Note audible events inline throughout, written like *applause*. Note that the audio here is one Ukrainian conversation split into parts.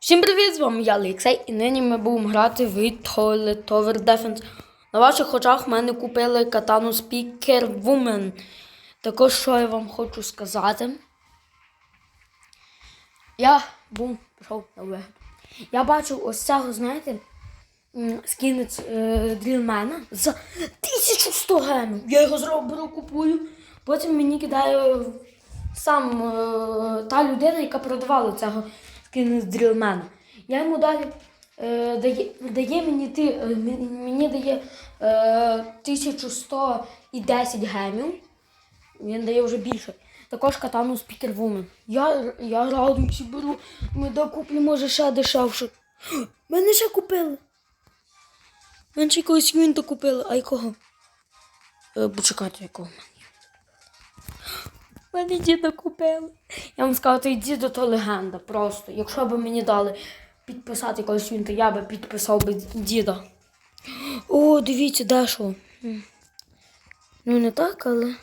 Всім привіт! З вами я Олексій, і нині ми будемо грати в Toilet Tower Defense. На ваших очах в мене купили катану Speaker Woman. Також що я вам хочу сказати. Я бум, пішов на вигляд. Я бачив ось цього, знаєте, скінець е, дрілмена за 1100 гемів. Я його зроблю, купую. Потім мені кидає сам е, та людина, яка продавала цього скінець дрілмена. Я йому далі е, дає, дає мені ти, е, мені, дає е, 1110 гемів. Він дає вже більше. Також катану Speaker Woman. Я, я радуюся, беру. Ми докуплю, може, ще дешевше. *gasps* Мене ще купили. Мене ще якогось юнта купили. А якого? Е, почекайте, якого мене. Мене діда купили. Я вам сказала, той дідо то легенда просто. Якщо б мені дали підписати якогось юнта, я би підписав би діда. О, дивіться, Дашо. М. Ну, не так, але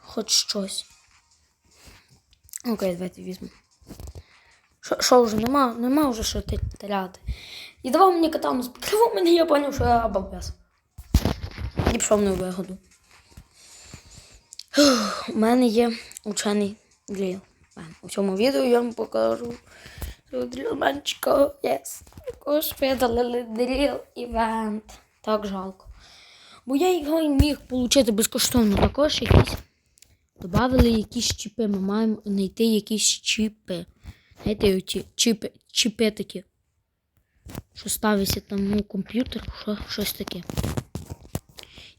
хоч щось. Окей, давайте візьмемо. Що- вже нема? Нема вже що ти- теряти. І давав мені катану спікривав *laughs* мені, я зрозумів, що я балбес. І пішов на вигоду. *sighs* У мене є учений дріл. У цьому відео я вам покажу дрілменчика. Єс. Також видалили дріл івент. Так жалко. Бо я його і міг отримати безкоштовно. Також якісь Добавили якісь чіпи. Ми маємо знайти якісь чіпи. Знаєте, оці чіпи, чіпи такі. Що ставиться там ну, комп'ютер, що, щось таке.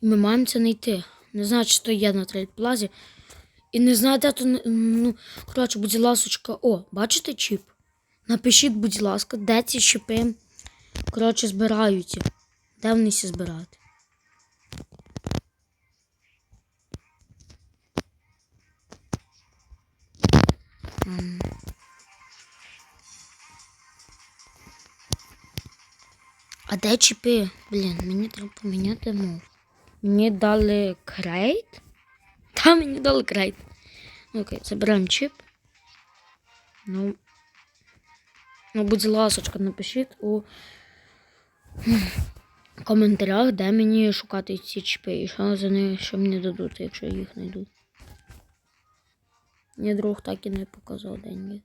І ми маємо це знайти. Не знаю, чи то є на трейдплазі. І не знаю, де то. Ну, коротше, будь ласочка. О, бачите чіп? Напишіть, будь ласка, де ці чіпи. Коротше, збираються. Де вони всі збирають? А де чіпи? Блін, мені треба поміняти мову. Мені дали крейт? Та мені дали крейт. Окей, забираємо чіп. Ну, ну будь ласочка, напишіть у коментарях, де мені шукати ці чіпи і що за них, що мені дадуть, якщо я їх знайду. Мені друг так і не показав день. є.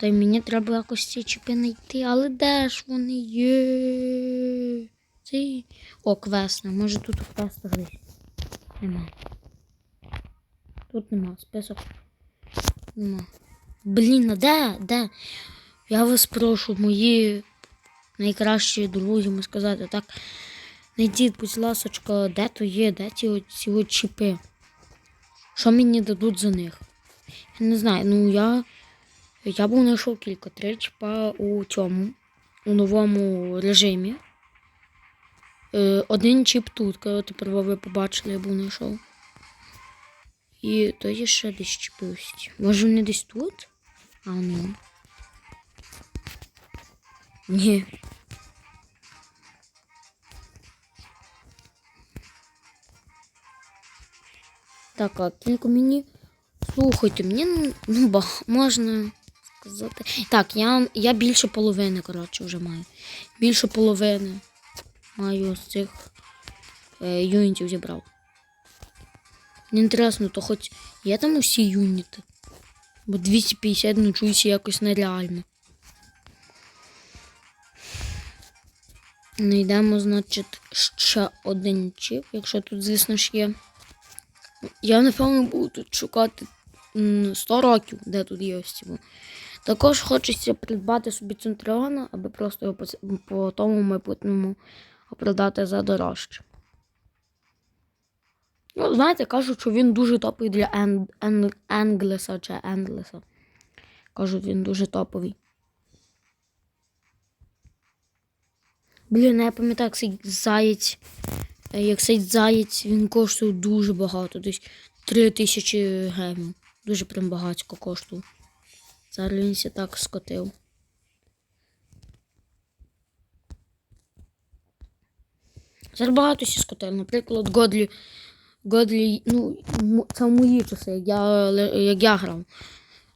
Та й мені треба якось ці чіпи знайти, але де ж вони є? Ці... О, квесна. Може тут у квестах десь. Нема. Тут нема. Список. Нема. Блін, а де? Де? Я вас прошу, мої найкращі друзі, можна сказати, так. Найдіть, будь ласочка, де то є, де от- ці от чіпи. Що мені дадуть за них? Я не знаю, ну я. Я був знайшов кілька три чіпа у цьому, у новому режимі. Е, один чіп тут, коли тепер ви побачили, я був знайшов. І то є ще десь чіпи. Може вони десь тут? А ну. Ні. Так, а кілька мені. Слухайте, мені ну, ба, можна сказати. Так, я, я більше половини, коротше, вже маю. Більше половини маю з цих е, юнітів зібрав. Мені інтересно, то хоч є там усі юніти? Бо 250 ну чуюся якось нереально. Знайдемо, значить, ще один чіп, якщо тут, звісно ж, є. Я, напевно, буду тут шукати м, 100 років, де тут є ось ці. Також хочеться придбати собі центріона, аби просто його по, тому майбутньому продати за дорожче. Ну, знаєте, кажуть, що він дуже топовий для ен, ен, Енглеса чи Ендлеса. Кажуть, він дуже топовий. Блін, я пам'ятаю, як цей заєць. Е, Як цей заєць, він коштує дуже багато, десь 3 тисячі гемів. Дуже прям багатько коштує. Зараз він ся так скотив. Зараз багато сіскотель. Наприклад, Годлі. Годлі, ну, це в мої часи, як я, як я грав.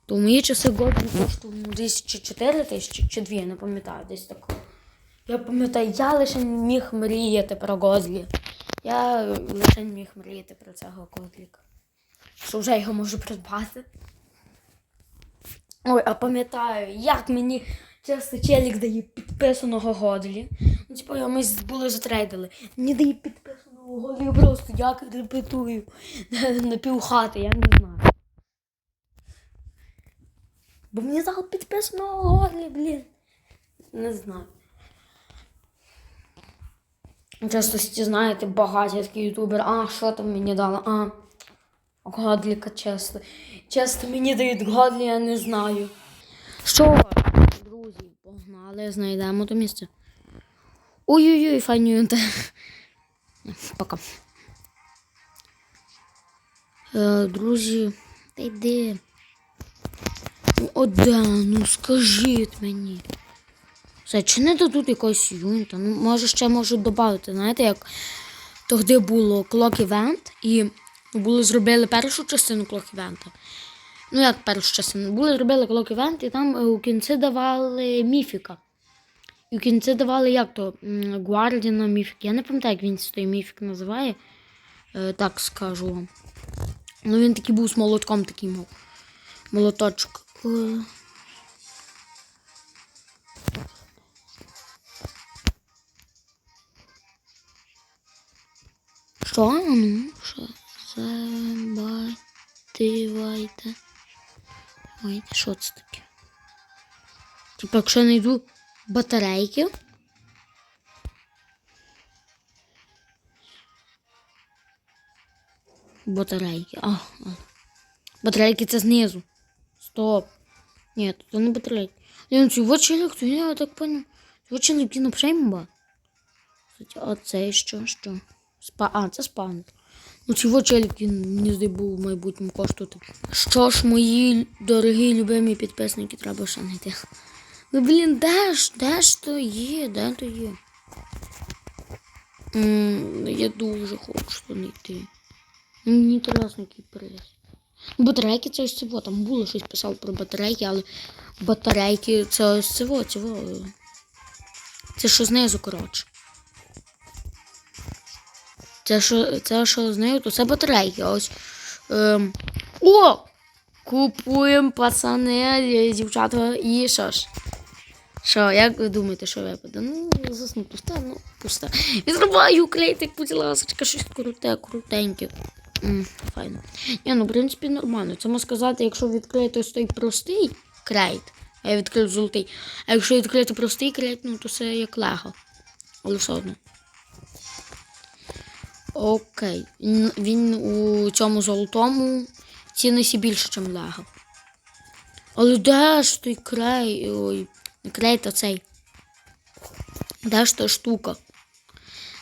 То в мої часи Годлі коштував ну, десь чи 4 тисячі, чи 2, не пам'ятаю, десь так. Я пам'ятаю, я лише міг мріяти про Гозлі. Я лише міг мріяти про цього Годліка. Що вже його можу придбати. Ой, а пам'ятаю, як мені часто челік дає підписаного Годлі. Ну, типу, я- ми були затрейдили. Мені дає підписаного Годлі, я просто як репетую *laughs* на півхати, я не знаю. Бо мені дали підписаного Годлі, блін. Не знаю. Часто знаєте, багаті такі ютубери, а що там мені дали? А, Годліка часто. Часто мені дають Годлі, я не знаю. Що, друзі, погнали, знайдемо то місце. Ой-ой-ой, файнюнте. Пока. Е, друзі, та йди. О, да, ну скажіть мені. Все, чи не дадуть якогось юніта? Ну, може, ще можуть додати, знаєте, як тоді було Clock Event і були зробили першу частину Clock Event. Ну, як першу частину? Були зробили Clock Event, і там е, у кінці давали міфіка. І в кінці давали як то Гвардіна міфік. Я не пам'ятаю, як він той міфік називає. Е, так скажу вам. Ну він такий був з молотком такий мав. Молоточок. Що? А Ну, що? Забативайте. Ой, що це таке? Типа, якщо я знайду батарейки. Батарейки. А, а. Батарейки це знизу. Стоп. Ні, це не батарейки. Ні, ну цього челік, то я так понял. Цього челік, він взагалі імба. Кстати, А це що? Що? Спа... А, це спаун. Ну, цього челік, він мені здається, в майбутньому коштувати. Що ж, мої дорогі любимі підписники, треба ще знайти. Ну, блін, де ж, де ж то є, де то є? М, я дуже хочу то знайти. Мені який приз. Батарейки це ось цього, там було щось писав про батарейки, але батарейки це ось цього, цього. Це що знизу, коротше. Це що, це що знизу, то це батарейки. Ось. Ем, о! Купуємо пацани, дівчата, і що ж? Що, як ви думаєте, що випаде? Ну, засну пусте, ну, пусте. Відриваю клейтик, будь ласка, щось круте, крутеньке. М, файно. Ні, ну, в принципі, нормально. Це можна сказати, якщо відкрити ось той простий крейт, а я відкрив золотий. А якщо відкрити простий крейт, ну то це як лего. Але все одно. Окей. Він, у цьому золотому цінності більше, ніж лего. Але де ж той крей? Ой, не крей, а цей. Де ж та штука?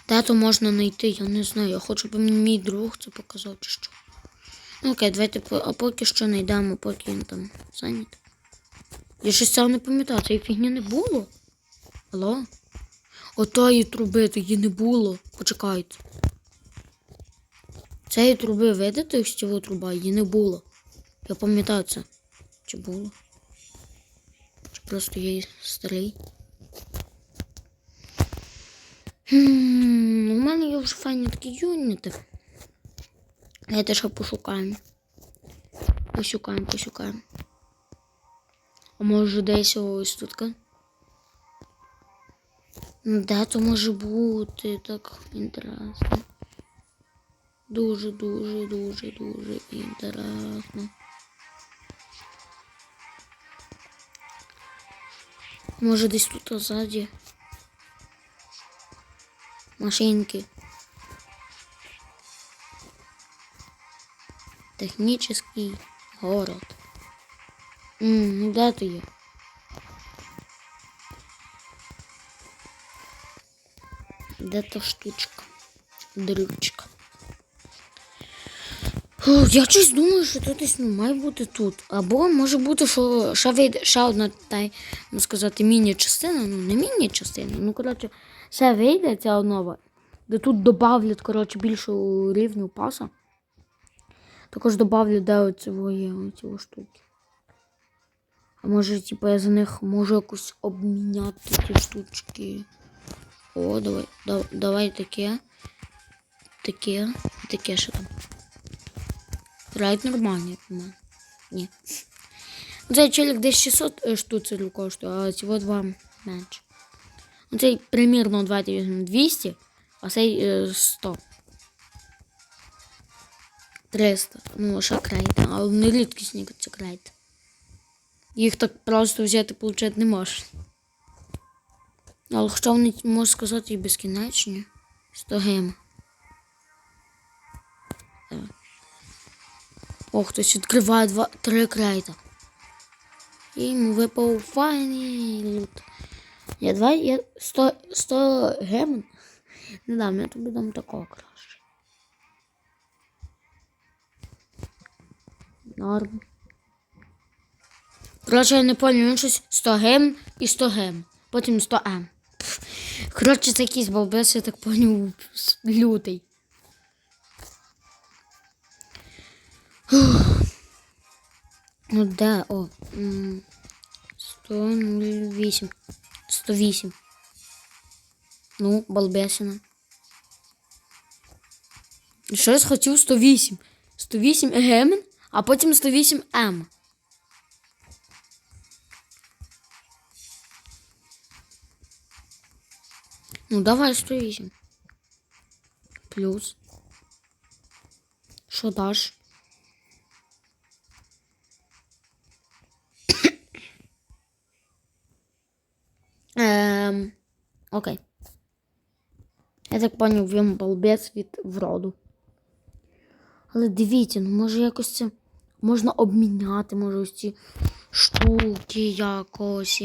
Де то можна знайти? Я не знаю. Я хочу, щоб мій друг це показав чи що. Ну окей, давайте а поки що знайдемо, поки він там зайнятий. Я щось цього не пам'ятаю, цієї фігні не було. Алло? Отої труби тоді не було. Почекайте. Цієї труби видите, цього труба, її не було. Я пам'ятаю це. Чи було? Чи просто я старий? Хм, у мене є вже файні такі юніти. Давайте ще пошукаємо. Пошукаємо, пошукаємо. А може десь ось тут? Ну, Де то може бути так інтересно. Дуже, дуже, дуже, дуже інтересно. Може десь тут ззаді. Машинки. Технический город. М, ну де то є? Де та штучка? Дрючка. Я щось думаю, що тут ну, має бути тут. Або може бути, що ще вийде ще одна та ну сказати, міні-частина. Ну, не міні-частина. Ну, коротше, ще вийде ця нова. де тут добавлять, коротше, більшу рівню паса. Також добавлю, де оці є штуки. А може, типу, я за них можу якось обміняти ті штучки. О, давай, да, давай таке. Таке. Таке що там. Райд нормальний, по-моєму. Ні. Цей челік десь 600 е, штуцерів коштує, а цього два менше. Ну, цей примірно 200, а цей е, 100. 300. Ну, ще крейти. Але вони рідкісні ці крейти. Їх так просто взяти, получати не можеш. Але хоча вони можу сказати і безкінечні. 100 гем. О, хтось відкриває два, три крейта. І йому випав файний лут. Я два, я 100, 100 гем. Не дам, я тобі дам такого краще. Норм. Коротше, я не пам'ятаю, він щось 100 гем і 100 гем. Потім 100 м. Пф. Коротше, це якийсь балбес, я так поняв, с- лютий. Ну де, о. м, 108. 108. Ну, балбесина. Щось хотів 108. 108 гемен, а потім 108 М. Ну, давай 108. Плюс. Що даш? Окей. Я так поняв, він балбець від вроду. Але дивіться, ну може якось це можна обміняти, може ось ці штуки якось.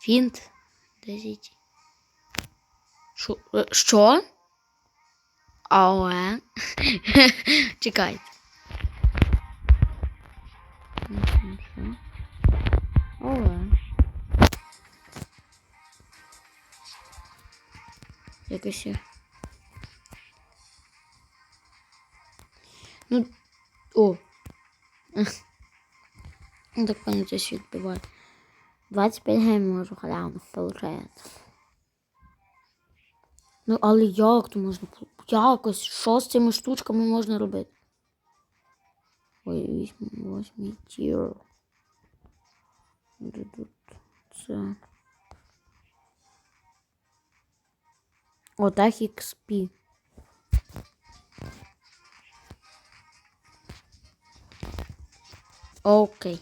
Фінт 10. Шо? е, Що? Але. Чекайте. Але. Якось. Ну. О. Ну так понял, це світ буває. 25 гемів можу халявно, получається. Ну, але як то можна? Якось, що з цими штучками можна робити? Ой, візьмемо восьмий тір. Це? Отак XP. Окей.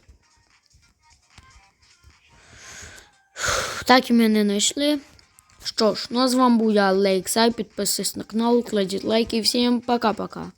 Так і ми не знайшли. Що ж, ну а з вами був я, Лейксай. Підписуйтесь на канал, кладіть лайки всім пока-пока.